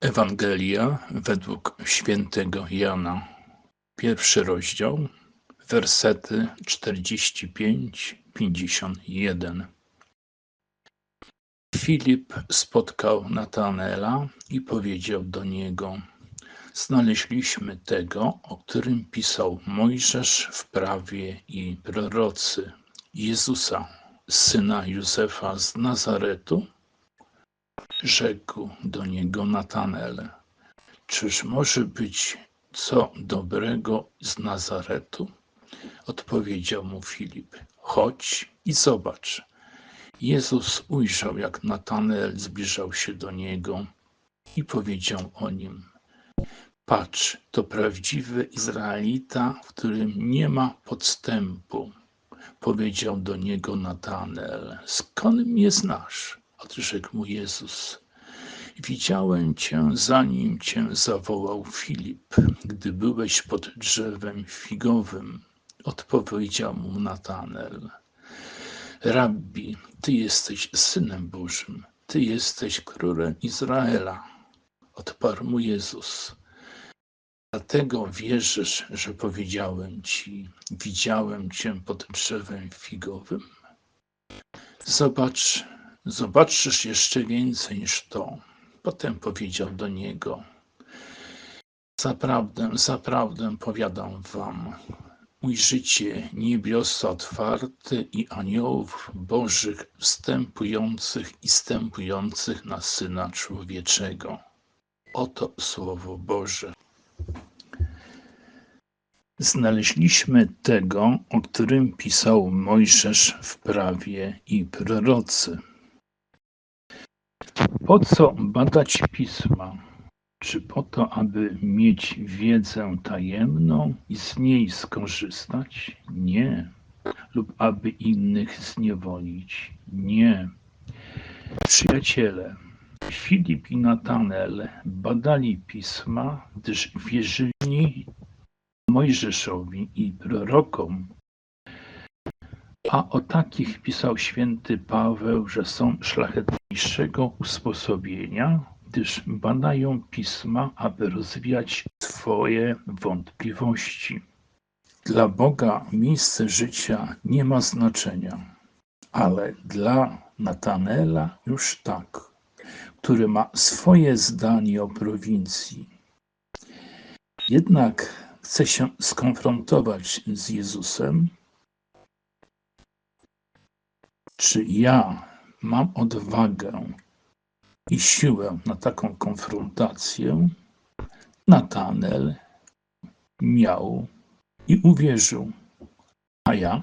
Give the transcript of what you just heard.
Ewangelia według świętego Jana, pierwszy rozdział, wersety 45-51. Filip spotkał Natanaela i powiedział do niego: Znaleźliśmy tego, o którym pisał Mojżesz w prawie i prorocy, Jezusa, syna Józefa z Nazaretu Rzekł do niego Natanel: Czyż może być co dobrego z Nazaretu? Odpowiedział mu Filip: Chodź i zobacz. Jezus ujrzał, jak Natanel zbliżał się do niego i powiedział o nim: Patrz, to prawdziwy Izraelita, w którym nie ma podstępu. Powiedział do niego Natanel: Skąd mnie znasz? Odrzekł mu Jezus. Widziałem cię, zanim cię zawołał Filip, gdy byłeś pod drzewem figowym. Odpowiedział mu Natanel. Rabbi, ty jesteś synem Bożym, ty jesteś królem Izraela. Odparł mu Jezus. Dlatego wierzysz, że powiedziałem ci, widziałem cię pod drzewem figowym? Zobacz, Zobaczysz jeszcze więcej niż to. Potem powiedział do niego: Zaprawdę, zaprawdę powiadam wam, ujrzycie niebiosa otwarte i aniołów bożych wstępujących i stępujących na Syna Człowieczego. Oto Słowo Boże. Znaleźliśmy tego, o którym pisał Mojżesz w prawie i prorocy po co badać pisma? Czy po to, aby mieć wiedzę tajemną i z niej skorzystać? Nie. Lub aby innych zniewolić? Nie. Przyjaciele, Filip i Natanel badali pisma, gdyż wierzyli Mojżeszowi i prorokom, a o takich pisał święty Paweł, że są szlachetniejszego usposobienia, gdyż badają pisma, aby rozwijać swoje wątpliwości. Dla Boga miejsce życia nie ma znaczenia, ale dla Natanela już tak, który ma swoje zdanie o prowincji. Jednak chce się skonfrontować z Jezusem czy ja mam odwagę i siłę na taką konfrontację? Natanel miał i uwierzył. A ja?